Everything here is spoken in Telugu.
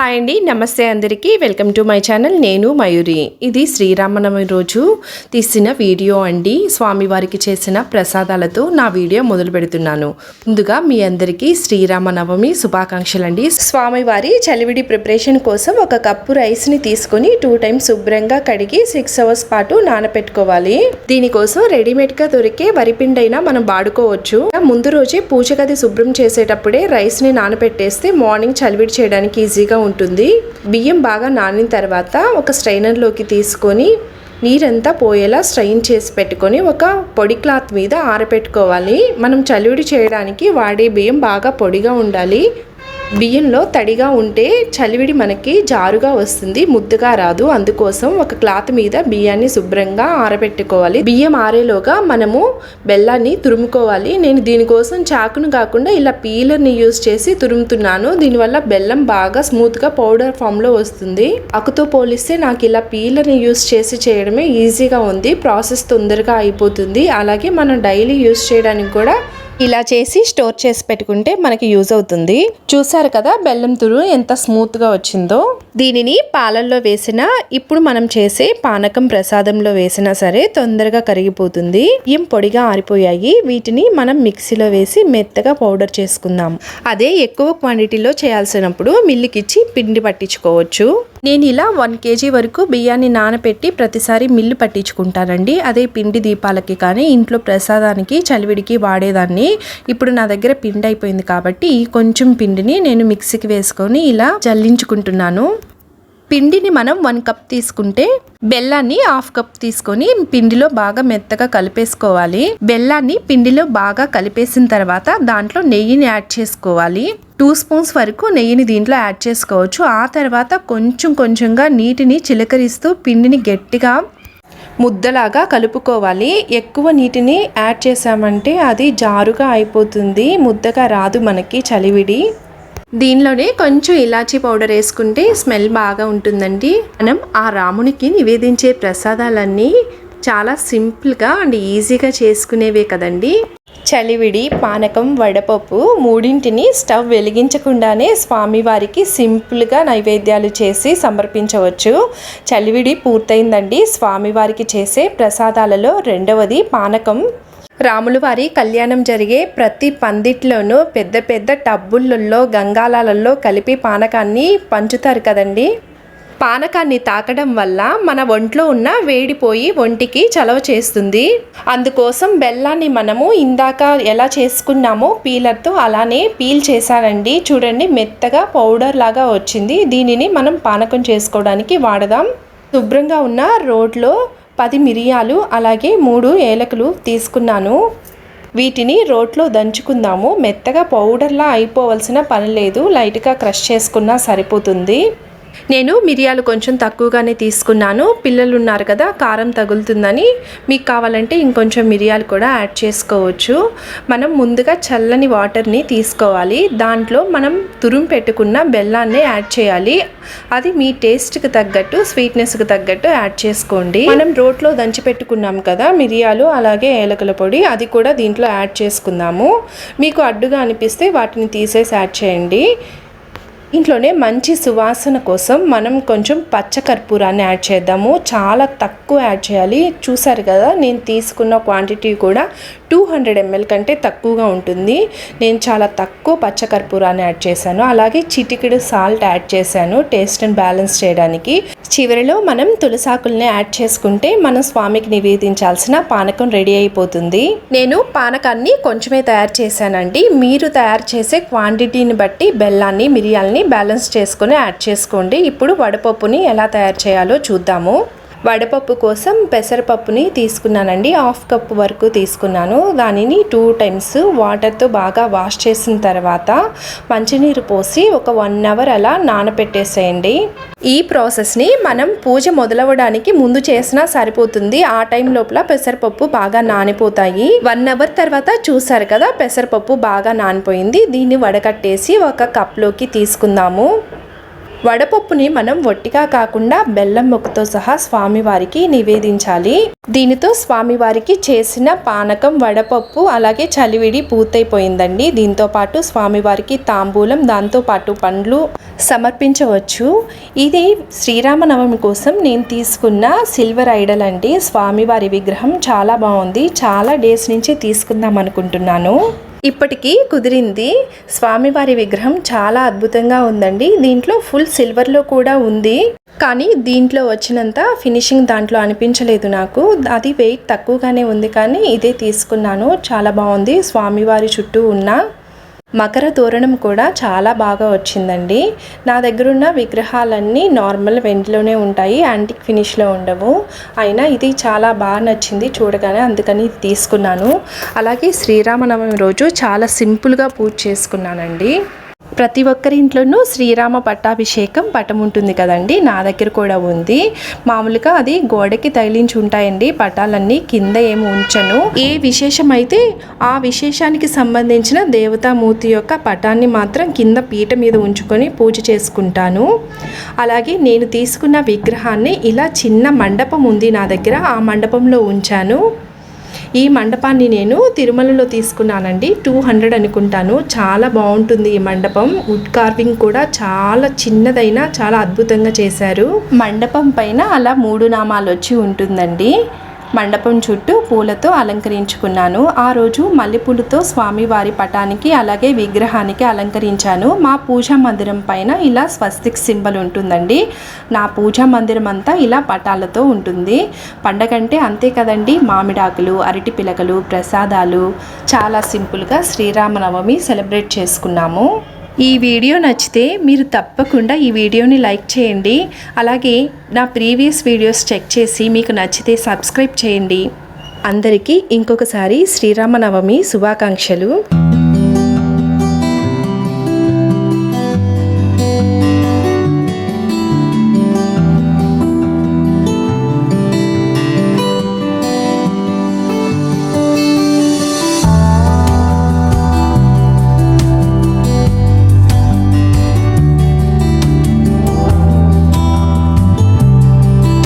హాయ్ అండి నమస్తే అందరికీ. Welcome to my channel. నేను మయూరి. ఇది శ్రీరామనవమి రోజు తీసిన వీడియో అండి. స్వామివారికి చేసిన ప్రసాదాలతో నా వీడియో మొదలు పెడుతున్నాను. ముందుగా మీ అందరికీ శ్రీరామనవమి శుభాకాంక్షలు అండి. స్వామివారి చలివిడి ప్రిపరేషన్ కోసం ఒక కప్పు రైస్ని తీసుకొని టూ టైమ్స్ శుభ్రంగా కడిగి సిక్స్ అవర్స్ పాటు నానపెట్టుకోవాలి. దీనికోసం రెడీమేడ్గా దొరికే వరిపిండైనా మనం వాడుకోవచ్చు. ముందు రోజే పూజ గది శుభ్రం చేసేటప్పుడే రైస్ని నానపెట్టేస్తే మార్నింగ్ చలివిడి చేయడానికి ఈజీగా ఉంటుంది. బియ్యం బాగా నానిన తర్వాత ఒక స్ట్రైనర్లోకి తీసుకొని నీరంతా పోయేలా స్ట్రైన్ చేసి పెట్టుకొని ఒక పొడి క్లాత్ మీద ఆరబెట్టుకోవాలి మనం చలివిడి చేయడానికి వాడే బియ్యం బాగా పొడిగా ఉండాలి. బియ్యంలో తడిగా ఉంటే చలివిడి మనకి జారుగా వస్తుంది ముద్దగా రాదు. అందుకోసం ఒక క్లాత్ మీద బియ్యాన్ని శుభ్రంగా ఆరబెట్టుకోవాలి. బియ్యం ఆరేలోగా మనము బెల్లాన్ని తురుముకోవాలి. నేను దీనికోసం చాకును కాకుండా ఇలా పీలర్ని యూజ్ చేసి తురుముతున్నాను. దీనివల్ల బెల్లం బాగా స్మూత్గా పౌడర్ ఫామ్లో వస్తుంది. అకుతో పోలిస్తే నాకు ఇలా పీలర్ని యూజ్ చేసి చేయడమే ఈజీగా ఉంది. ప్రాసెస్ తొందరగా అయిపోతుంది. అలాగే మనం డైలీ యూజ్ చేయడానికి కూడా ఇలా చేసి స్టోర్ చేసి పెట్టుకుంటే మనకి యూజ్ అవుతుంది. చూసారు కదా బెల్లం తురు ఎంత స్మూత్గా వచ్చిందో? దీనిని పాలల్లో వేసినా ఇప్పుడు మనం చేసే పానకం ప్రసాదంలో వేసినా సరే తొందరగా కరిగిపోతుంది. ఏం పొడిగా ఆరిపోయాయి. వీటిని మనం మిక్సీలో వేసి మెత్తగా పౌడర్ చేసుకుందాం. అదే ఎక్కువ క్వాంటిటీలో చేయాల్సినప్పుడు మిల్లుకిచ్చి పిండి పట్టించుకోవచ్చు. నేను ఇలా వన్ కేజీ వరకు బియ్యాన్ని నానపెట్టి ప్రతిసారి మిల్లు పట్టించుకుంటానండి. అదే పిండి దీపాలకి కానీ ఇంట్లో ప్రసాదానికి చలివిడికి వాడేదాన్ని. ఇప్పుడు నా దగ్గర పిండి అయిపోయింది కాబట్టి ఈ కొంచెం పిండిని నేను మిక్సీకి వేసుకొని ఇలా జల్లించుకుంటున్నాను. పిండిని మనం వన్ కప్ తీసుకుంటే బెల్లాన్ని హాఫ్ కప్ తీసుకొని పిండిలో బాగా మెత్తగా కలిపేసుకోవాలి. బెల్లాన్ని పిండిలో బాగా కలిపేసిన తర్వాత దాంట్లో నెయ్యిని యాడ్ చేసుకోవాలి. టూ స్పూన్స్ వరకు నెయ్యిని దీంట్లో యాడ్ చేసుకోవచ్చు. ఆ తర్వాత కొంచెం కొంచెంగా నీటిని చిలకరిస్తూ పిండిని గట్టిగా ముద్దలాగా కలుపుకోవాలి. ఎక్కువ నీటిని యాడ్ చేసామంటే అది జారుగా అయిపోతుంది. ముద్దగా రాదు మనకి చలివిడి. దీనిలోనే కొంచెం ఇలాచీ పౌడర్ వేసుకుంటే స్మెల్ బాగా ఉంటుందండి. మనం ఆ రామునికి నివేదించే ప్రసాదాలన్నీ చాలా సింపుల్గా అండ్ ఈజీగా చేసుకునేవే కదండి. చలివిడి పానకం వడపప్పు మూడింటిని స్టవ్ వెలిగించకుండానే స్వామివారికి సింపుల్గా నైవేద్యాలు చేసి సమర్పించవచ్చు. చలివిడి పూర్తయిందండి. స్వామివారికి చేసే ప్రసాదాలలో రెండవది పానకం. రాములవారి కళ్యాణం జరిగే ప్రతి పందిట్లోనూ పెద్ద పెద్ద టబ్బుల్లో గంగాలాలలో కలిపి పానకాన్ని పంచుతారు కదండి. పానకాన్ని తాకడం వల్ల మన ఒంట్లో ఉన్న వేడిపోయి ఒంటికి చలవ చేస్తుంది. అందుకోసం బెల్లాన్ని మనము ఇందాక ఎలా చేసుకున్నామో పీలర్తో అలానే పీల్ చేశానండి. చూడండి మెత్తగా పౌడర్ లాగా వచ్చింది. దీనిని మనం పానకం చేసుకోవడానికి వాడదాం. శుభ్రంగా ఉన్న రోడ్లో పది మిరియాలు అలాగే మూడు ఏలకులు తీసుకున్నాను. వీటిని రోట్లో దంచుకుందాము. మెత్తగా పౌడర్లా అయిపోవలసిన పని లేదు. లైట్గా క్రష్ చేసుకున్నా సరిపోతుంది. నేను మిరియాలు కొంచెం తక్కువగానే తీసుకున్నాను. పిల్లలు ఉన్నారు కదా కారం తగులుతుందని. మీకు కావాలంటే ఇంకొంచెం మిరియాలు కూడా యాడ్ చేసుకోవచ్చు. మనం ముందుగా చల్లని వాటర్ని తీసుకోవాలి. దాంట్లో మనం తురుము పెట్టుకున్న బెల్లాన్ని యాడ్ చేయాలి. అది మీ టేస్ట్కి తగ్గట్టు స్వీట్నెస్కి తగ్గట్టు యాడ్ చేసుకోండి. మనం రోట్లో దంచి పెట్టుకున్నాం కదా మిరియాలు అలాగే ఏలకల పొడి అది కూడా దీంట్లో యాడ్ చేసుకుందాము. మీకు అడ్డుగా అనిపిస్తే వాటిని తీసేసి యాడ్ చేయండి. ఇంట్లోనే మంచి సువాసన కోసం మనం కొంచెం పచ్చకర్పూరాన్ని యాడ్ చేద్దాము. చాలా తక్కువ యాడ్ చేయాలి. చూసారు కదా నేను తీసుకున్న క్వాంటిటీ కూడా టూ హండ్రెడ్ ఎంఎల్ కంటే తక్కువగా ఉంటుంది. నేను చాలా తక్కువ పచ్చకర్పూరాన్ని యాడ్ చేశాను. అలాగే చిటికెడు సాల్ట్ యాడ్ చేశాను టేస్ట్ని బ్యాలెన్స్ చేయడానికి. చివరిలో మనం తులసాకుల్ని యాడ్ చేసుకుంటే మనం స్వామికి నివేదించాల్సిన పానకం రెడీ అయిపోతుంది. నేను పానకాన్ని కొంచెమే తయారు చేశానండి. మీరు తయారు చేసే క్వాంటిటీని బట్టి బెల్లాన్ని మిరియాలని బ్యాలెన్స్ చేసుకొని యాడ్ చేసుకోండి. ఇప్పుడు వడపప్పుని ఎలా తయారు చేయాలో చూద్దాము. వడపప్పు కోసం పెసరపప్పుని తీసుకున్నానండి. హాఫ్ కప్ వరకు తీసుకున్నాను. దానిని టూ టైమ్స్ వాటర్తో బాగా వాష్ చేసిన తర్వాత మంచినీరు పోసి ఒక వన్ అవర్ అలా నానపెట్టేసేయండి. ఈ ప్రాసెస్ని మనం పూజ మొదలవడానికి ముందు చేసినా సరిపోతుంది. ఆ టైం లోపల పెసరపప్పు బాగా నానిపోతాయి. వన్ అవర్ తర్వాత చూసారు కదా పెసరపప్పు బాగా నానిపోయింది. దీన్ని వడకట్టేసి ఒక కప్లోకి తీసుకుందాము. వడపప్పుని మనం వట్టిగా కాకుండా బెల్లం ముక్కతో సహా స్వామివారికి నివేదించాలి. దీనితో స్వామివారికి చేసిన పానకం వడపప్పు అలాగే చలివిడి పూర్తయిపోయిందండి. దీంతో పాటు స్వామివారికి తాంబూలం దాంతోపాటు పండ్లు సమర్పించవచ్చు. ఇది శ్రీరామనవమి కోసం నేను తీసుకున్న సిల్వర్ ఐడల్ అండి. స్వామివారి విగ్రహం చాలా బాగుంది. చాలా డేస్ నుంచి తీసుకుందాం అనుకుంటున్నాను. ఇప్పటికీ కుదిరింది. స్వామివారి విగ్రహం చాలా అద్భుతంగా ఉందండి. దీంట్లో ఫుల్ సిల్వర్లో కూడా ఉంది. కానీ దీంట్లో వచ్చినంత ఫినిషింగ్ దాంట్లో అనిపించలేదు నాకు. అది వెయిట్ తక్కువగానే ఉంది కానీ ఇదే తీసుకున్నాను. చాలా బాగుంది. స్వామివారి చుట్టూ ఉన్న మకర తోరణం కూడా చాలా బాగా వచ్చిందండి. నా దగ్గర ఉన్న విగ్రహాలన్నీ నార్మల్ వెంట్లోనే ఉంటాయి యాంటిక్ ఫినిష్లో ఉండవు. అయినా ఇది చాలా బాగా నచ్చింది చూడగానే అందుకని ఇది తీసుకున్నాను. అలాగే శ్రీరామనవమి రోజు చాలా సింపుల్గా పూజ చేసుకున్నానండి. ప్రతి ఒక్కరి ఇంట్లోనూ శ్రీరామ పట్టాభిషేకం పటం ఉంటుంది కదండి. నా దగ్గర కూడా ఉంది. మామూలుగా అది గోడకి తగిలించి ఉంటాయండి. పటాలన్నీ కింద ఏమి ఉంచను. ఏ విశేషం అయితే ఆ విశేషానికి సంబంధించిన దేవతామూర్తి యొక్క పటాన్ని మాత్రం కింద పీట మీద ఉంచుకొని పూజ చేసుకుంటాను. అలాగే నేను తీసుకున్న విగ్రహాన్ని ఇలా చిన్న మండపం ఉంది నా దగ్గర. ఆ మండపంలో ఉంచాను. ఈ మండపాన్ని నేను తిరుమలలో తీసుకున్నానండి. టూ హండ్రెడ్ అనుకుంటాను. చాలా బాగుంటుంది ఈ మండపం. వుడ్ కార్వింగ్ కూడా చాలా చిన్నదైనా చాలా అద్భుతంగా చేశారు. మండపం పైన అలా మూడు నామాలు వచ్చి ఉంటుందండి. మండపం చుట్టూ పూలతో అలంకరించుకున్నాను. ఆ రోజు మల్లెపూలతో స్వామివారి పటానికి అలాగే విగ్రహానికి అలంకరించాను. మా పూజా మందిరం పైన ఇలా స్వస్తిక్ సింబల్ ఉంటుందండి. నా పూజా మందిరం అంతా ఇలా పటాలతో ఉంటుంది. పండగంటే అంతే కదండి. మామిడాకులు అరటి పిలకలు ప్రసాదాలు. చాలా సింపుల్గా శ్రీరామనవమి సెలబ్రేట్ చేసుకున్నాము. ఈ వీడియో నచ్చితే మీరు తప్పకుండా ఈ వీడియోని లైక్ చేయండి. అలాగే నా ప్రీవియస్ వీడియోస్ చెక్ చేసి మీకు నచ్చితే సబ్స్క్రైబ్ చేయండి. అందరికీ ఇంకొకసారి శ్రీరామనవమి శుభాకాంక్షలు.